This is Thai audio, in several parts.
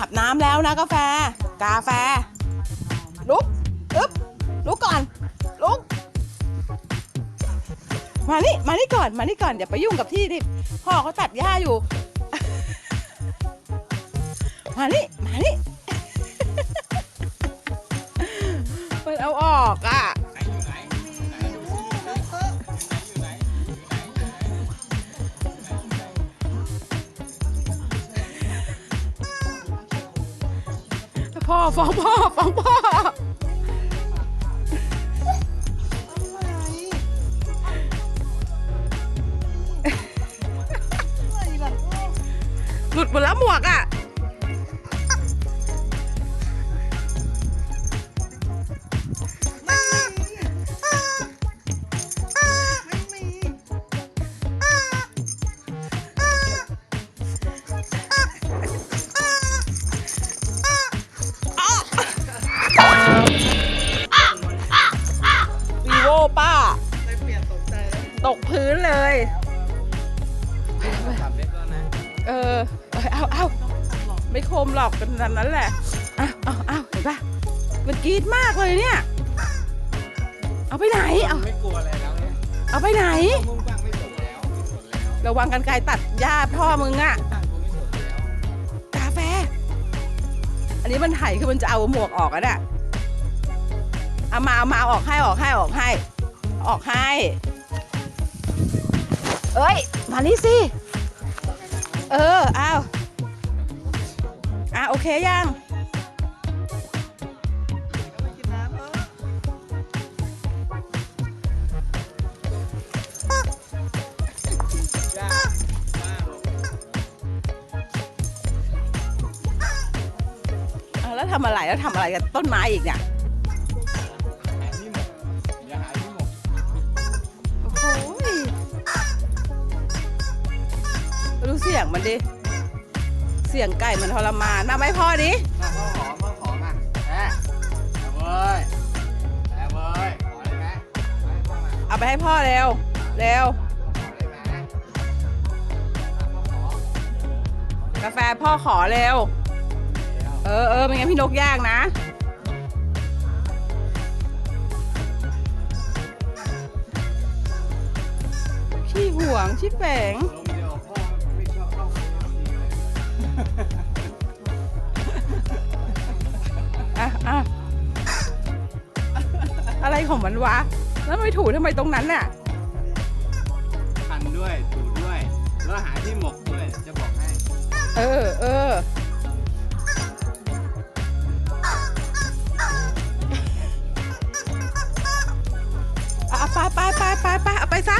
อาบน้ำแล้วนะกาแฟ กาแฟ ลุกอึ๊บลุกก่อน ลุก มานี่ มานี่ก่อน มานี่ก่อน อย่าไปยุ่งกับที่ที่พ่อเขาตัดหญ้าอยู่ มานี่ มานี่ มันเอาออกอะ พ่อฟ้อง เออเอยเอาเอาไม่คมหรอกเป็นแบบนั้นแหละเอาเอาเอาเห็นปะมันกรีดมากเลยเนี่ย เอาไปไหน เอาไม่กลัวอะไรแล้วเนี่ยเอาไปไหน มุ่งฟังไม่สนแล้วไม่สนแล้วระวังกันไกลตัดหญ้าพ่อมึงอะตั้งกูไม่สนแล้วกาแฟ อันนี้มันไถคือมันจะเอาหมวกออกอะเนี่ยเอามาเอามาเอาออกให้ออกให้ออกให้ ออกให้ เอ้ย มานี่สิ เออเอาว อะ โอเคยัง เอาแล้วทำอะไร แล้วทำอะไรกับต้นไม้อีกเนี่ย เสียงมันดิ เสียงไก่มันทรมานมาไหมพ่อดิมาพ่อขอพ่อขอมาแอะแอะเว้ยแอะเว้ยขอได้ไหมขอให้พ่อมาเอาไปให้พ่อเร็ว เร็ว กาแฟพ่อขอเร็ว เออเออไม่งั้นพี่นกย่างนะขี้ห่วงขี้แฝง ของมันวะ แล้วไม่ถูทำไมตรงนั้นน่ะพันด้วยถูด้วย แล้วหาที่หมกด้วยจะบอกให้ เออเออ เอาไปไปไปไปไปเอาไปซะ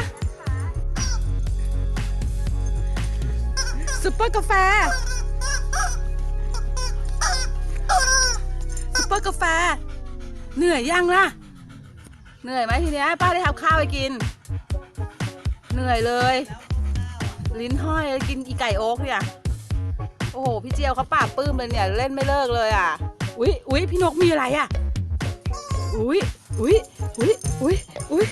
ซุปเปอร์กาแฟซุปเปอร์กาแฟ เหนื่อยยังล่ะ เหนื่อยไหมทีเนี้ยป้าได้ทำข้าวไปกิน เหนื่อยเลย ลิ้นห้อยกินอีไก่โอ๊กเนี่ยโอ้โหพี่เจียวเขาปากปลื้มเลยเนี่ยเล่นไม่เลิกเลยอะอุ๊ยอุ๊ยพี่นกมีอะไรอะอุ๊ยอุ๊ยอุ๊ยอุ๊ยอุ๊ย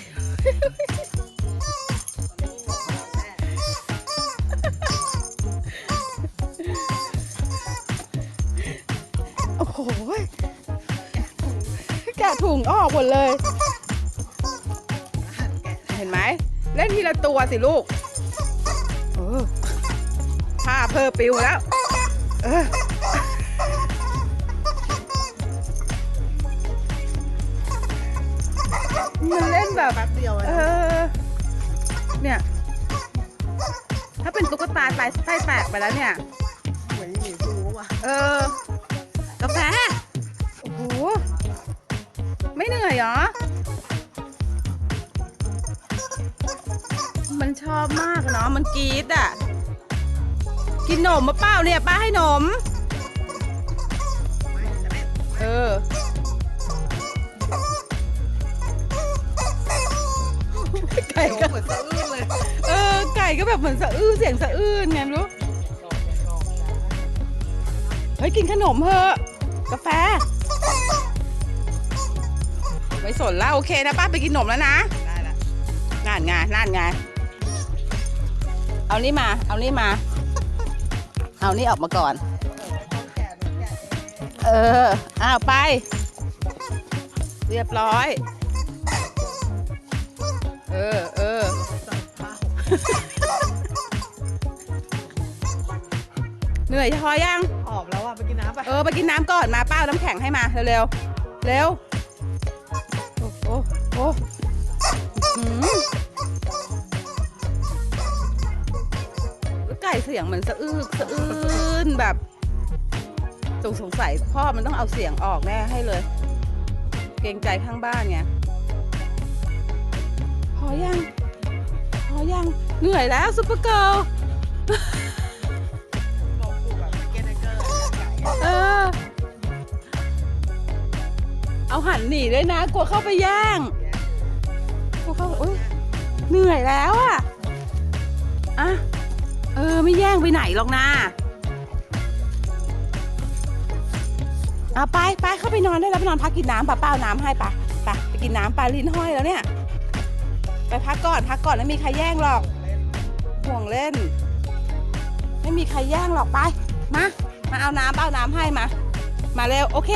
โอ้โหแกะถุงออกหมดเลย เห็นไหม เล่นทีละตัวสิลูกเออผ้าเพอปิวแล้ว เออมันเล่นแบบแป๊บเดียวเอเองอเนี่ย ถ้าเป็นตุ๊กตาตายไส้แตกไปแล้วเนี่ยเหมือนหมีภูว่ะ เออกาแฟ โอ้โห ไม่เหนื่อยเหรอ มันชอบมากเนาะ มันกรี๊ดอะ กินนมมาเปล่าเนี่ยป้าให้นมไม่จะไม่เออ ไก่เดี๋ยวก็เหมือนสะอื้นเลย เออ ไก่ก็แบบเหมือนสะอื้นเสียงสะอื้นไงไม่รู้ เฮ้ย กินขนมเถอะกาแฟ ไม่สนแล้วโอเคนะป้าไปกินขนมแล้วนะ ได้ละ งานงานนั่นไง เอานี่มา เอานี่มา เอานี่ออกมาก่อนแก่แก่เออ อ้าวไป เรียบร้อย เออ เออใส่ข้าวเหนื่อยพอยัง ออกแล้วอะไปกินน้ำไปเออ ไปกินน้ำก่อน มาป้าเอาน้ำแข็งให้มา เร็วๆ เร็ว โอ้โหโอ้อื้อหือ ก่เสียงเหมือนสะอึกสะอื้นแบบสงสงสัยพ่อมันต้องเอาเสียงออกแน่ให้เลย เกรงใจข้างบ้านไงพอยังพอยังเหนื่อยแล้วซุปเปอร์เกิร์ลเออเอาหันหนีด้วยนะ กลัวเข้าไปแย่งกลัวเข้าโอ๊ยเหนื่อยแล้วอะอะ เออ ไม่แย่งไปไหนหรอกนะเอาไปไปเข้าไปนอนได้แล้วไปนอนพักกินน้ำป่ะป้าเอาน้ำให้ป่ะไปไปกินน้ำปลาลิ้นห้อยแล้วเนี่ย ไปพักก่อนพักก่อนไม่มีใครแย่งหรอกห่วงเล่น ไม่มีใครแย่งหรอกไปมามาเอาน้ำเป้าน้ำให้มา มาเร็วโอเค